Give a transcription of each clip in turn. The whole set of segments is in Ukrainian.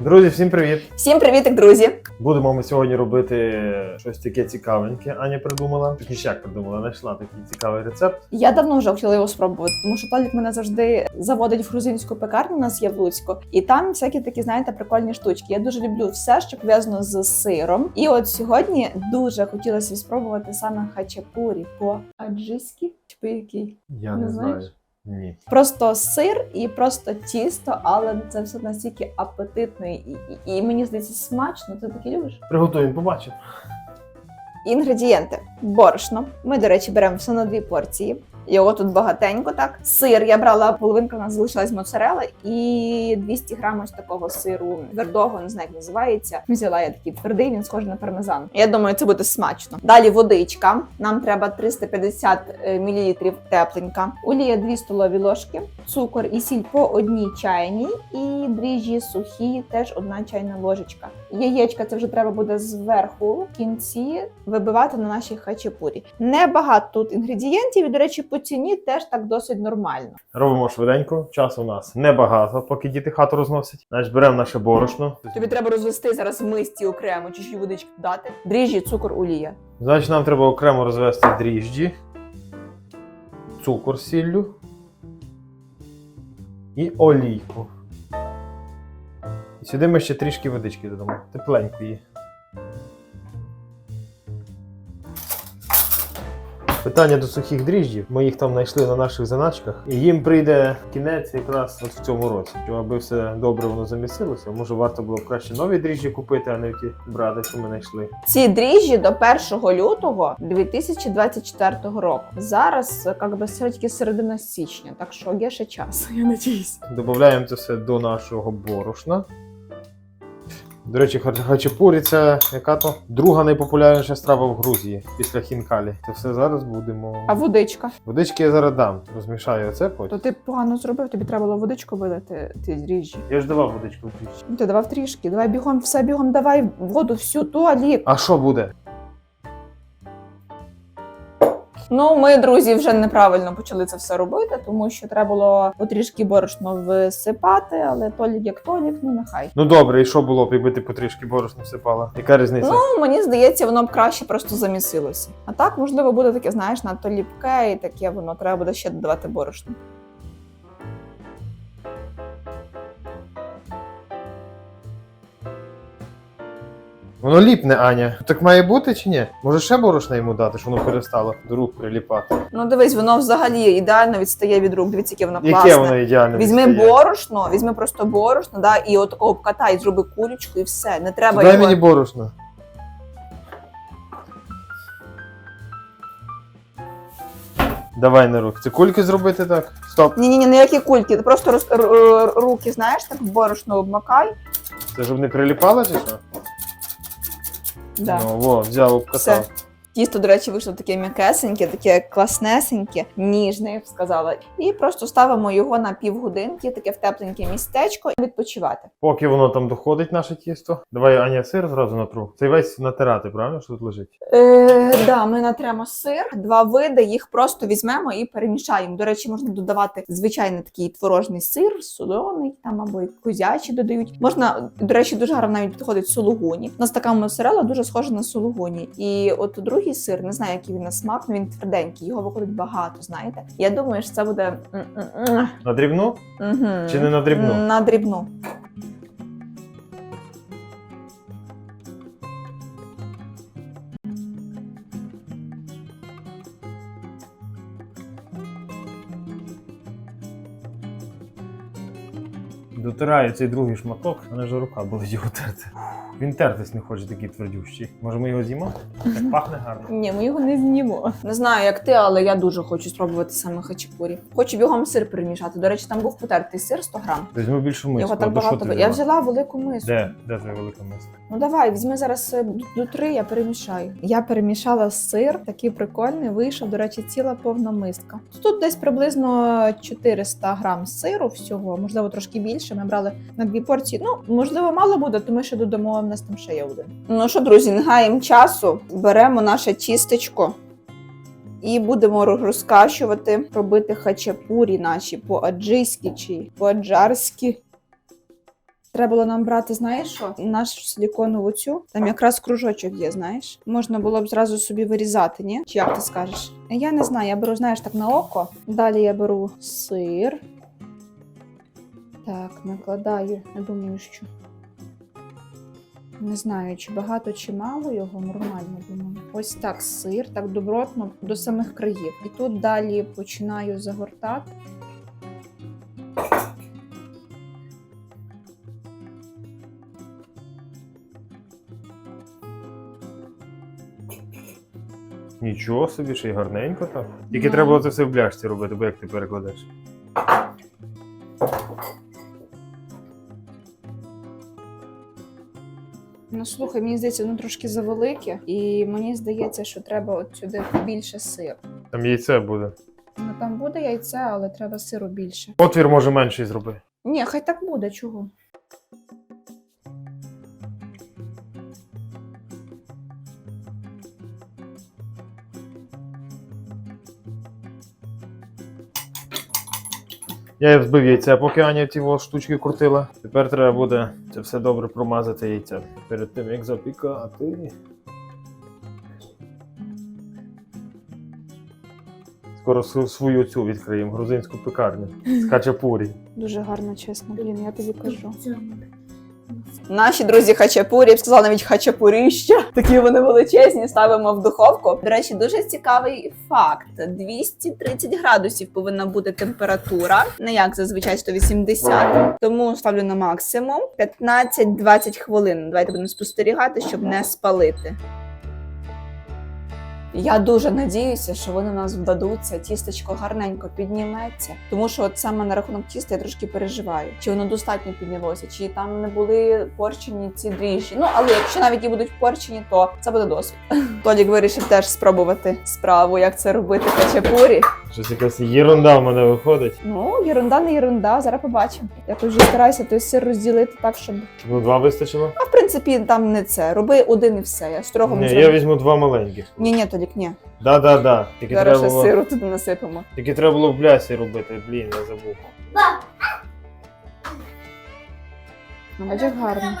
Друзі, всім привіт! Всім привітик, друзі! Будемо ми сьогодні робити щось таке цікавеньке. Аня придумала. Точніше, як придумала, знайшла такий цікавий рецепт. Я давно вже хотіла його спробувати, тому що Толік мене завжди заводить в грузинську пекарню. У нас є в Луцьку, і там всякі такі, знаєте, прикольні штучки. Я дуже люблю все, що пов'язано з сиром. І от сьогодні дуже хотілося спробувати саме хачапурі по аджиськи. Чи по якій? Я Не не, знаєш? Ні. Просто сир і просто тісто, але це все настільки апетитно і, і, і мені здається смачно. Ти таке любиш? Приготуємо, побачимо. Інгредієнти: борошно. Ми, до речі, беремо все на дві порції. Його тут багатенько, так. Сир я брала половинка, у нас залишилась моцарела, і 200 грамів ось такого сиру твердого, не знаю, як називається. Взяла я такий твердий, він схожий на пармезан. Я думаю, це буде смачно. Далі водичка. Нам треба 350 мл тепленька, олія 2 столові ложки, цукор і сіль по одній чайній, і дріжджі сухі, теж одна чайна ложечка. Яєчка це вже треба буде зверху в кінці вибивати на нашій хачапурі. Небагато тут інгредієнтів, і, до речі, по ціні теж так досить нормально. Робимо швиденько. Часу у нас небагато, поки діти хату розносять. Значить, беремо наше борошно. Тобі треба розвести зараз в мисці окремо, чужі водички додати. Дріжджі, цукор, олія. Значить, нам треба окремо розвести дріжджі, цукор з сіллю і олійку. І сюди ми ще трішки водички додамо. Тепленької. Питання до сухих дріжджів. Ми їх там знайшли на наших заначках. І їм прийде кінець якраз от в цьому році. Щоб аби все добре воно замісилося. Може варто було б краще нові дріжджі купити, а не ті брати, що ми знайшли. Ці дріжджі до 1 лютого 2024 року. Зараз як би тільки середина січня, так що є ще час. Я надіюсь. Додаємо це все до нашого борошна. До речі, хач- хачапурі це яка то друга найпопулярніша страва в Грузії після хінкалі. Це все зараз будемо. А водичка? Водички я зараз дам. Розмішаю це То ти погано зробив, тобі треба було водичку вилити Ти зріжі Я ж давав водичку в трішки. ти давав трішки. Давай бігом, все бігом, давай воду всю туалі. А що буде? Ну, ми, друзі, вже неправильно почали це все робити, тому що треба було потрішки борошно висипати, але толік як толік, ну нехай. Ну добре, і що було б, якби ти потрішки борошно всипала? Яка різниця? Ну, мені здається, воно б краще просто замісилося. А так, можливо, буде таке, знаєш, надто ліпке, і таке воно треба буде ще додавати борошно. Воно ліпне, Аня. Так має бути чи ні? Може ще борошна йому дати, щоб воно перестало до рук приліпати? Ну, дивись, воно взагалі ідеально відстає від рук. Дивіться, яке воно Яке воно ідеально Візьми відстає? борошно, візьми просто борошно, да, і от обкатай, зроби кулючку і все. Не треба Дай його. мені борошно. Давай на руки. Це кульки зробити так? Стоп. Ні, ні, ні, ніякі кульки. Ти просто роз, руки, знаєш, так в борошно обмакай. Це щоб не приліпало чи що? Да. Ну, во, взяв, обкатав. Все. Тісто, до речі, вийшло таке м'якесеньке, таке класнесеньке, ніжне, я б сказала. І просто ставимо його на півгодинки, таке в тепленьке містечко, і відпочивати. Поки воно там доходить, наше тісто. Давай, Аня, сир зразу натру. Цей весь натирати, правильно, що тут лежить? Е, да, ми натремо сир, два види, їх просто візьмемо і перемішаємо. До речі, можна додавати звичайний такий творожний сир, солоний там або й козячий додають. Можна, до речі, дуже гарно навіть підходить сулугуні. У нас така моцарелла дуже схожа на сулугуні. І от другий сир, не знаю, який він на смак, але він тверденький, його виходить багато, знаєте. Я думаю, що це буде. На дрібну? Угу. Чи не на дрібну? На дрібну. Дотираю цей другий шматок, в мене вже рука болить його терти. Він тертись не хоче такий твердющий. Може ми його з'їмо? Так пахне гарно. Ні, ми його не знімо. Не знаю, як ти, але я дуже хочу спробувати саме хачапурі. Хочу бігом сир перемішати. До речі, там був потертий сир 100 грам. Візьму більшу миску. Його так багато. Я взяла? взяла велику миску. Де? Де твоя велика миска? Ну давай, візьми зараз е, до три, я перемішаю. Я перемішала сир, такий прикольний. Вийшов, до речі, ціла повна миска. Тут десь приблизно 400 грам сиру всього, можливо, трошки більше. Ми брали на дві порції. Ну, можливо, мало буде, то ми ще додамо. У нас там ще є один. Ну що, друзі, не гаємо часу. Беремо наше тістечко. І будемо ро- розкачувати, робити хачапурі наші по-аджийськи чи по-аджарськи. Треба було нам брати, знаєш що? Нашу силіконову цю. Там якраз кружочок є, знаєш. Можна було б зразу собі вирізати, ні? Чи як ти скажеш? Я не знаю, я беру, знаєш, так на око. Далі я беру сир. Так, накладаю. Я думаю, що. Не знаю, чи багато, чи мало його, нормально думаю. Ось так сир, так добротно до самих країв. І тут далі починаю загортати. Нічого собі, ще й гарненько так. Тільки треба було це все в бляшці робити, бо як ти перекладеш. Ну слухай, мені здається, воно трошки завелике, і мені здається, що треба от сюди більше сиру. Там яйце буде. Ну там буде яйце, але треба сиру більше. Отвір може менший зроби. Ні, хай так буде, чого? Я взбив яйце, поки Аня ті штучки крутила. Тепер треба буде це все добре промазати яйцем. Перед тим як запікати. Скоро свою цю відкриємо, грузинську пекарню з хачапурі. Дуже гарно, чесно, блін, я тобі кажу. Наші друзі хачапурі, я б сказала навіть хачапуріща. Такі вони величезні, ставимо в духовку. До речі, дуже цікавий факт: 230 градусів повинна бути температура, не як зазвичай 180. Тому ставлю на максимум 15-20 хвилин. Давайте будемо спостерігати, щоб не спалити. Я дуже надіюся, що вони нас вдадуться, тістечко гарненько підніметься. Тому що от саме на рахунок тіста я трошки переживаю, чи воно достатньо піднялося, чи там не були порчені ці дріжджі. Ну але якщо навіть і будуть порчені, то це буде досвід. Толік вирішив теж спробувати справу, як це робити хачапурі. Щось якась єрунда в мене виходить. Ну, єрунда не єрунда, зараз побачимо. Я тут вже стараюся той сир розділити так, щоб. Ну, два вистачило? А в принципі, там не це. Роби один і все. Я строго Ні, я візьму два маленьких. Ні, ні, Толік, ні. Да-да-да. Тільки Зараз треба ще було. сиру туди насипемо. Тільки треба було в блясі робити, блін, я забув. Ну, бачиш, гарно.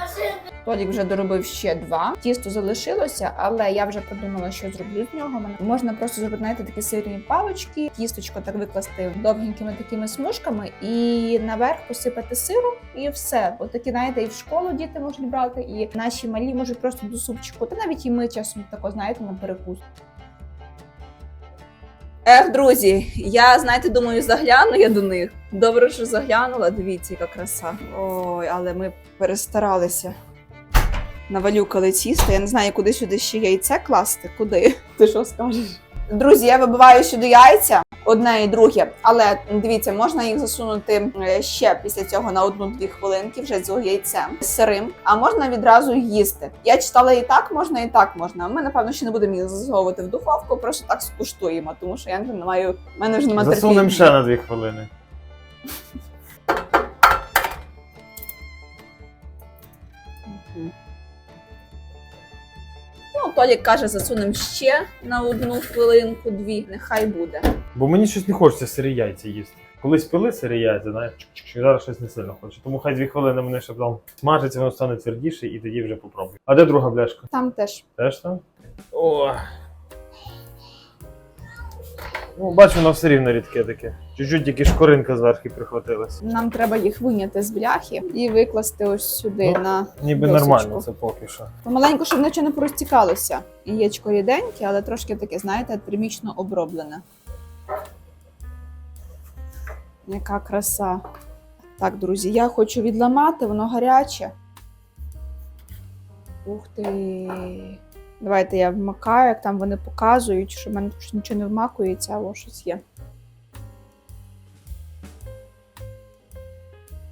Толік вже доробив ще два. Тісто залишилося, але я вже подумала, що зроблю з нього. Можна просто зробити знаєте, такі сирні палочки, тісточко так викласти довгенькими такими смужками і наверх посипати сиром, і все. Бо такі, знаєте, і в школу діти можуть брати, і наші малі можуть просто до супчику. Та навіть і ми часом тако, знаєте, на перекус. Ех, друзі, я знаєте, думаю, загляну я до них. Добре, що заглянула. Дивіться, яка краса. Ой, але ми перестаралися. Навалюкали тісто. Я не знаю, куди сюди ще яйце класти. Куди? Ти що скажеш? Друзі, я вибиваю сюди яйця, одне і друге, але дивіться, можна їх засунути е, ще після цього на одну-дві хвилинки вже з яйцем з сирим, а можна відразу їсти. Я читала і так можна, і так можна. Ми напевно ще не будемо їх засовувати в духовку, просто так скуштуємо, тому що я вже не маю. в мене вже немає Засунемо ще на дві хвилини. Мгм. Ну, Толік каже, засунемо ще на одну хвилинку, дві, нехай буде. Бо мені щось не хочеться сирі яйця їсти. Колись пили сирі яйця, знаєш, чик-чик, зараз щось не сильно хочу. Тому хай дві хвилини мене ще там смажиться, воно стане твердіше і тоді вже попробую. А де друга бляшка? Там теж. Теж там? О. Ну, бачу, воно все рівно рідке таке. Чуть-чуть тільки шкоринка зверху прихватилась. Нам треба їх виняти з бляхи і викласти ось сюди Ну, на Ніби досочку. нормально це поки що. Помаленьку, щоб нічого не порозтікалося. Яєчко ріденьке, але трошки таке, знаєте, термічно оброблене. Яка краса. Так, друзі, я хочу відламати, воно гаряче. Ух ти. Давайте я вмакаю, як там вони показують, що в мене тут нічого не вмакується, або щось є.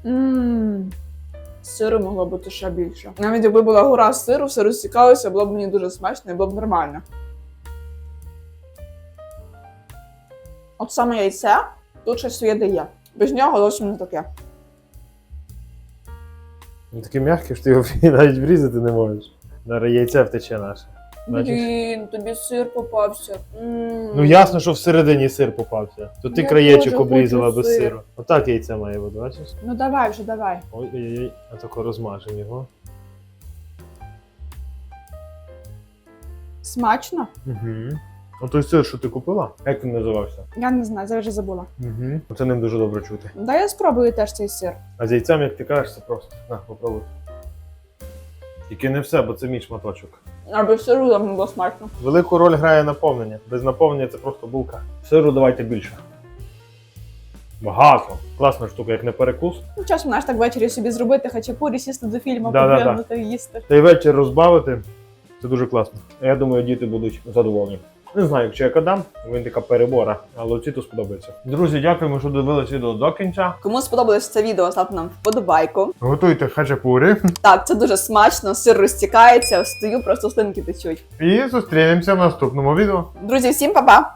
Ммм. Сиру могло бути ще більше. Навіть якби була гора сиру, все розсікалося, було б мені дуже смачно і було б нормально. От саме яйце тут щось своє дає. Без нього зовсім не таке. Він такий м'який, що ти його навіть врізати не можеш. Зараз яйце втече наше. Блін, тобі сир попався. М. Ну ясно, що всередині сир попався. То ти Я краєчок теж обрізала без сир. сиру. Отак яйце має бути, бачиш? Ну давай вже, давай. Ой-ой-ой, а тако розмажемо його. Смачно? Угу. А той сир, що ти купила? Як він називався? Я не знаю, я вже забула. Угу. Оце ним дуже добре чути. Да я спробую теж цей сир. А з яйцем, як ти кажеш, це просто. На, попробуй. Тільки не все, бо це мій шматочок. А без сиру там не було смачно. Велику роль грає наповнення. Без наповнення це просто булка. Сиру давайте більше. Багато. Класна штука, як не перекус. Ну, часом наш так ввечері собі зробити хачапурі, сісти до фільму, Да-да-да. поглянути і їсти. Та й вечір розбавити. Це дуже класно. Я думаю, діти будуть задоволені. Не знаю, якщо я кадам, він така перебора, але оці то сподобається. Друзі, дякуємо, що дивились відео до кінця. Кому сподобалось це відео, ставте нам вподобайку. Готуйте хачапурі Так, це дуже смачно, сир розтікається, стою, просто слинки течуть. і зустрінемося в наступному відео. Друзі, всім па-па!